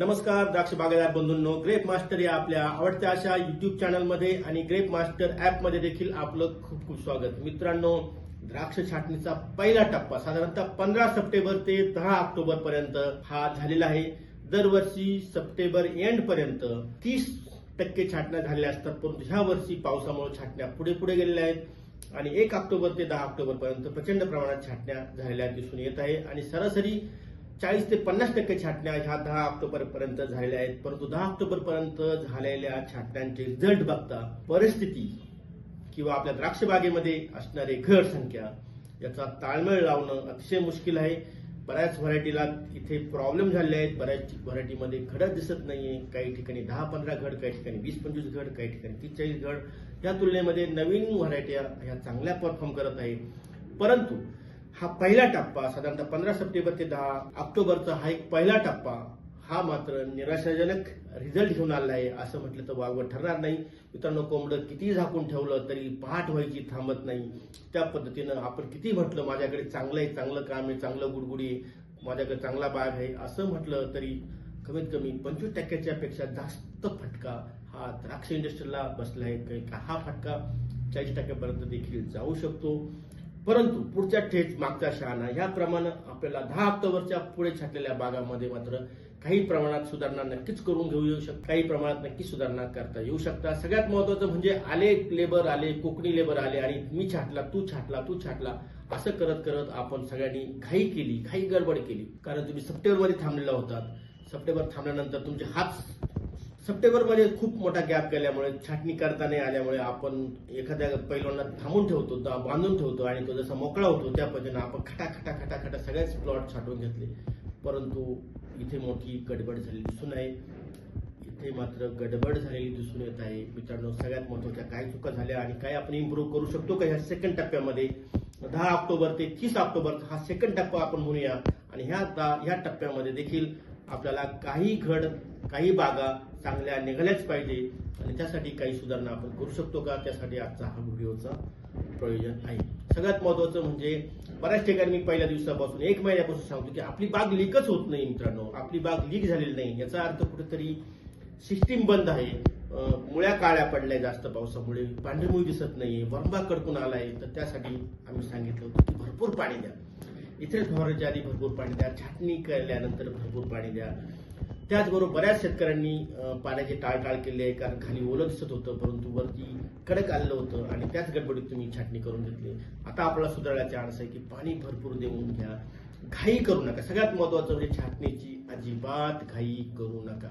नमस्कार द्राक्ष बागायदार बंधूंनो. Grep master या आपल्या आवडत्या अशा युट्यूब चॅनलमध्ये आणि ग्रेप मास्टर ॲपमध्ये देखील आपलं खूप खूप स्वागत. मित्रांनो द्राक्ष छाटणीचा पहिला टप्पा साधारणतः पंधरा सप्टेंबर ते दहा ऑक्टोबर पर्यंत हा झालेला आहे. दरवर्षी सप्टेंबर एंड पर्यंत तीस टक्के छाटण्या झालेल्या असतात परंतु ह्या वर्षी पावसामुळे छाटण्या पुढे पुढे गेलेल्या आहेत. आणि एक ऑक्टोबर ते दहा ऑक्टोबर पर्यंत प्रचंड प्रमाणात छाटण्या झालेल्या दिसून येत आहे. आणि सरासरी चाळीस ते पन्नास टक्के छाटण्या ह्या दहा ऑक्टोबर पर्यंत झालेल्या आहेत. परंतु दहा ऑक्टोबर पर्यंत झालेल्या छाटण्यांचे रिझल्ट बघता परिस्थिती किंवा आपल्या द्राक्ष बागेमध्ये असणारे घर संख्या याचा ताळमेळ लावणं अतिशय मुश्किल आहे. बऱ्याच व्हरायटीला इथे प्रॉब्लेम झालेले आहेत. बऱ्याच व्हरायटीमध्ये घडच दिसत नाहीये. काही ठिकाणी दहा पंधरा घड काही ठिकाणी वीस पंचवीस घड काही ठिकाणी तीस चाळीस घड. या तुलनेमध्ये नवीन व्हरायट्या ह्या चांगल्या परफॉर्म करत आहे परंतु हा पहिला टप्पा साधारणतः पंधरा सप्टेंबर ते दहा ऑक्टोबरचा हा एक पहिला टप्पा हा मात्र निराशाजनक रिझल्ट घेऊन आला आहे असं म्हटलं तर वागवत ठरणार नाही. मित्रांनो कोंबडं किती झाकून ठेवलं तरी पहाट व्हायची थांबत नाही. त्या पद्धतीनं आपण किती म्हटलं माझ्याकडे चांगलं आहे चांगलं काम आहे चांगलं गुडगुडी आहे माझ्याकडे चांगला बाग आहे असं म्हटलं तरी कमीत कमी पंचवीस टक्क्याच्या पेक्षा जास्त फटका हा द्राक्ष इंडस्ट्रीला बसला आहे. काही का हा फटका चाळीस टक्क्यापर्यंत देखील जाऊ शकतो. परंतु पुढच्या ठेच मागच्या शहाणा ह्याप्रमाणे आपल्याला दहा ऑक्टोबरच्या पुढे छाटलेल्या भागामध्ये मात्र काही प्रमाणात सुधारणा नक्कीच करून घेऊ येऊ शकतात काही प्रमाणात नक्कीच सुधारणा करता येऊ शकतात सगळ्यात महत्वाचं म्हणजे आले लेबर आले कोकणी लेबर आले आणि मी छाटला तू छाटला तू छाटला असं करत करत आपण सगळ्यांनी घाई केली घाई गडबड केली. कारण तुम्ही सप्टेंबरमध्ये थांबलेला होतात. सप्टेंबर थांबल्यानंतर तुमचे हात सप्टेंबरमध्ये खूप मोठा गॅप केल्यामुळे छाटणी करता नाही आल्यामुळे आपण एखाद्या पैलवांना थांबून ठेवतो बांधून ठेवतो आणि तो जसा मोकळा होतो त्या पद्धतीने आपण खटा खटा खटा खटा सगळेच प्लॉट छाटून घेतले. परंतु इथे मोठी गडबड झालेली दिसून आहे. इथे मात्र गडबड झालेली दिसून येत आहे. मित्रांनो सगळ्यात महत्त्वाच्या काय चुका झाल्या आणि काय आपण इम्प्रूव्ह करू शकतो का? ह्या सेकंड टप्प्यामध्ये दहा ऑक्टोबर ते तीस ऑक्टोबर हा सेकंड टप्पा आपण म्हणूया. आणि ह्या दहा ह्या टप्प्यामध्ये देखील आपल्याला काही घड काही बागा चांगल्या निघाल्याच पाहिजे आणि त्यासाठी काही सुधारणा आपण करू शकतो का? त्यासाठी आजचा हा व्हिडिओचा प्रयोजन आहे. सगळ्यात महत्वाचं म्हणजे बऱ्याच ठिकाणी मी पहिल्या दिवसापासून एक महिन्यापासून सांगतो की आपली बाग लीकच होत नाही मित्रांनो. आपली बाग लीक झालेली नाही. याचा अर्थ कुठेतरी सिस्टीम बंद आहे. मुळ्या काळ्या पडल्या जास्त पावसामुळे. पांढरीमुळी दिसत नाहीये. वरंबा कडकून आलाय. तर त्यासाठी आम्ही सांगितलं होतं की भरपूर पाणी द्या. इथे फवारण्याच्या आधी भरपूर पाणी द्या. छाटणी केल्यानंतर भरपूर पाणी द्या. त्याचबरोबर बऱ्याच शेतकऱ्यांनी पाण्याची टाळटाळ केली आहे कारण खाली ओलं दिसत होतं परंतु वरती कडक आलेलं होतं आणि त्याच गडबडीत तुम्ही छाटणी करून घेतली. आता आपल्याला सुधारण्याचा चान्स आहे की पाणी भरपूर देऊन घ्या. घाई करू नका. सगळ्यात महत्वाचं म्हणजे छाटणीची अजिबात घाई करू नका.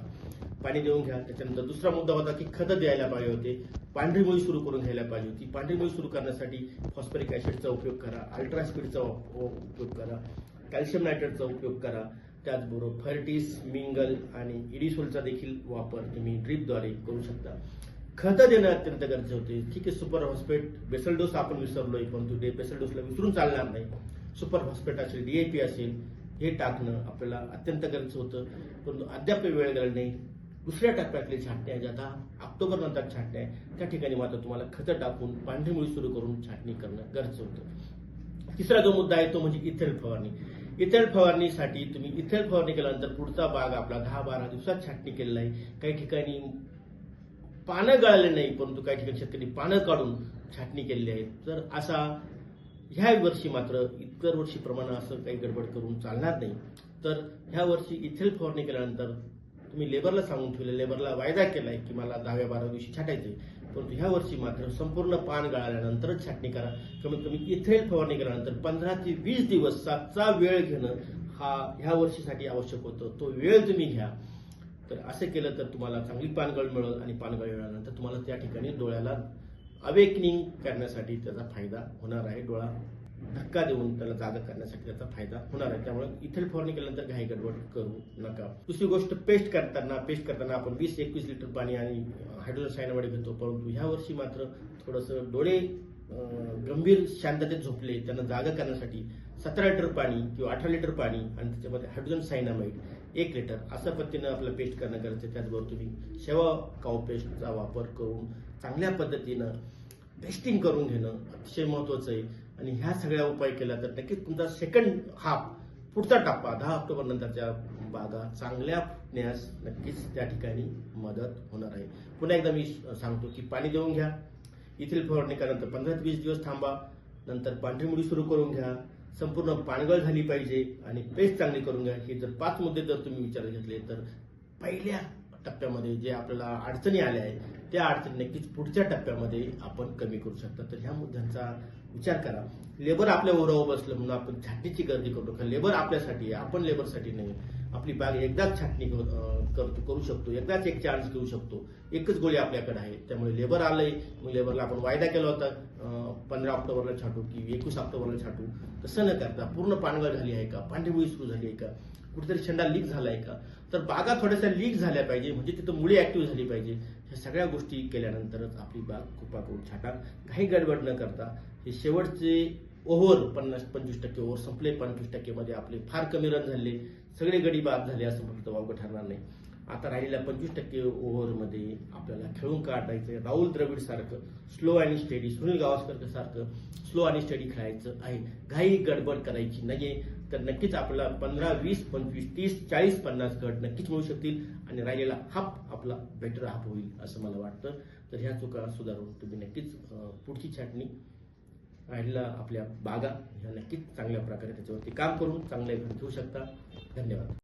पाणी देऊन घ्या. त्याच्यानंतर दुसरा मुद्दा होता की खतं द्यायला पाहिजे होते. पांढरी मुळी सुरू करून घ्यायला पाहिजे होती. पांढरी मुळी सुरू करण्यासाठी फॉस्फरिक ऍसिडचा उपयोग करा. अल्ट्रास्पीडचा उपयोग करा. कॅल्शियम नायट्रेटचा उपयोग करा. त्याचबरोबर फर्टिस मिंगल आणि इडिसोलचा देखील वापर तुम्ही ड्रीपद्वारे करू शकता. खतं देणं अत्यंत गरजेचे होते. ठीक आहे सुपर हॉस्पेट बेसल डोस आपण विसरलोय परंतु डे बेसल डोसला विसरून चालणार नाही. सुपर हॉस्पेट असेल डीएपी असेल हे टाकणं आपल्याला अत्यंत गरजेचं होतं. परंतु अद्याप वेळ गेला नाही. दुसऱ्या टप्प्यातली छाटणी आहे ज्या ऑक्टोबर नंतर छाटणी आहे त्या ठिकाणी मात्र तुम्हाला खतं टाकून पांढरी मुळी सुरू करून छाटणी करणं गरजेचं होतं. तिसरा जो मुद्दा आहे तो म्हणजे इथेल फवारणी इथेल फवारणीसाठी तुम्ही इथेल फवारणी केल्यानंतर पुढचा बाग आपला दहा बारा दिवसात छाटणी केलेला आहे. काही ठिकाणी पानं गळाले नाही परंतु काही ठिकाणी शेतकरी पानं काढून छाटणी केलेली आहे. तर असा ह्या वर्षी मात्र इतर वर्षीप्रमाणे असं काही गडबड करून चालणार नाही. तर ह्या वर्षी इथेल फवारणी केल्यानंतर तुम्ही लेबरला सांगून ठेवले लेबरला वायदा केलाय की मला दहाव्या बारा दिवशी छाटायचे परंतु ह्या वर्षी मात्र संपूर्ण पान गळाल्यानंतरच छाटणी करा. कमीत कमी इथेल फवारणी केल्यानंतर पंधरा ते वीस दिवस सातचा वेळ घेणं हा ह्या वर्षीसाठी आवश्यक होतं. तो वेळ तुम्ही घ्या. तर असं केलं तर तुम्हाला चांगली पानगळ मिळेल आणि पानगळ मिळाल्यानंतर तुम्हाला त्या ठिकाणी डोळ्याला अवेकनिंग करण्यासाठी त्याचा फायदा होणार आहे. डोळा धक्का देऊन त्याला जागा करण्यासाठी त्याचा फायदा होणार आहे. त्यामुळे इथेल फवारणी केल्यानंतर घाई गडबड करू नका. दुसरी गोष्ट पेस्ट करताना पेस्ट करताना आपण वीस एकवीस लिटर पाणी आणि हायड्रोजन सायनामध्ये घेतो. परंतु ह्या वर्षी मात्र थोडंसं डोळे गंभीर शांततेत झोपले. त्यांना जागा करण्यासाठी सतरा लिटर पाणी किंवा अठरा लिटर पाणी आणि त्याच्यामध्ये हायड्रोजन सायनामाईड एक लिटर अशा पद्धतीनं आपलं पेस्ट करणं गरजेचं आहे. त्याचबरोबर तुम्ही शेवा काव पेस्टचा वापर करून चांगल्या पद्धतीनं बेस्टिंग करून घेणं अतिशय महत्वाचं आहे. आणि ह्या सगळ्या उपाय केला तर नक्कीच तुमचा सेकंड हाफ पुढचा टप्पा दहा ऑक्टोबर नंतरच्या बागा चांगल्या फुटण्यास नक्कीच त्या ठिकाणी मदत होणार आहे. पुन्हा एकदा मी सांगतो की पाणी देऊन घ्या. येथील फवारणी केल्यानंतर पंधरा ते वीस दिवस थांबा. नंतर पांढरी मुडी सुरू करून घ्या. संपूर्ण पानगळ झाली पाहिजे आणि पेस्ट चांगली करून घ्या. हे जर पाच मुद्दे जर तुम्ही विचार घेतले तर पहिल्या टप्प्यामध्ये जे आपल्याला अडचणी आल्या आहेत त्या अडचणी नक्कीच पुढच्या टप्प्यामध्ये आपण कमी करू शकता. तर ह्या मुद्द्यांचा विचार करा. लेबर आपल्या ओरावर बसलं म्हणून आपण छाटणीची गर्दी करतो. कारण लेबर आपल्यासाठी आहे आपण लेबरसाठी नाही. आपली बाग एकदाच छाटणी करतो करू शकतो. एकदाच एक चार्ज घेऊ शकतो. एकच गोळी आपल्याकडे आहे. त्यामुळे लेबर आलंय. मग लेबरला आपण वायदा केला होता. पंधरा ऑक्टोबरला छाटू की एकवीस ऑक्टोबरला छाटू. तसं न करता पूर्ण पानगळ झाली आहे का? पांढरी सुरू झाली आहे का? कुठेतरी शेंडा लीक झाला आहे का? तर बागा थोड्याशा लीक झाल्या पाहिजे. म्हणजे तिथं मुळी ऍक्टिव्ह झाली पाहिजे. ह्या सगळ्या गोष्टी केल्यानंतरच आपली बाग कृपा करून छाटा. काही गडबड न करता हे शेवटचे ओव्हर पन्नास पंचवीस टक्के ओव्हर संपले पंचवीस टक्केमध्ये आपले फार कमी रन झाले. सगळे गडी बाद झाले असं म्हटलं तर वावगं ठरणार नाही. आता राहिलेल्या पंचवीस टक्के ओव्हरमध्ये आपल्याला खेळून काढायचं राहुल द्रविड सारखं स्लो आणि स्टडी सुनील गावस्कर सारखं स्लो आणि स्टडी खेळायचं आहे. घाई गडबड करायची नाही तर नक्कीच आपल्याला पंधरा वीस पंचवीस तीस चाळीस पन्नास गट नक्कीच मिळू शकतील आणि राहिलेला हाफ आपला बेटर हाफ होईल असं मला वाटतं. तर ह्या चुका सुधारून तुम्ही नक्कीच पुढची छाटणी राहिलेला आपल्या बागा ह्या नक्कीच चांगल्या प्रकारे त्याच्यावरती काम करून चांगले घेऊ शकता. धन्यवाद.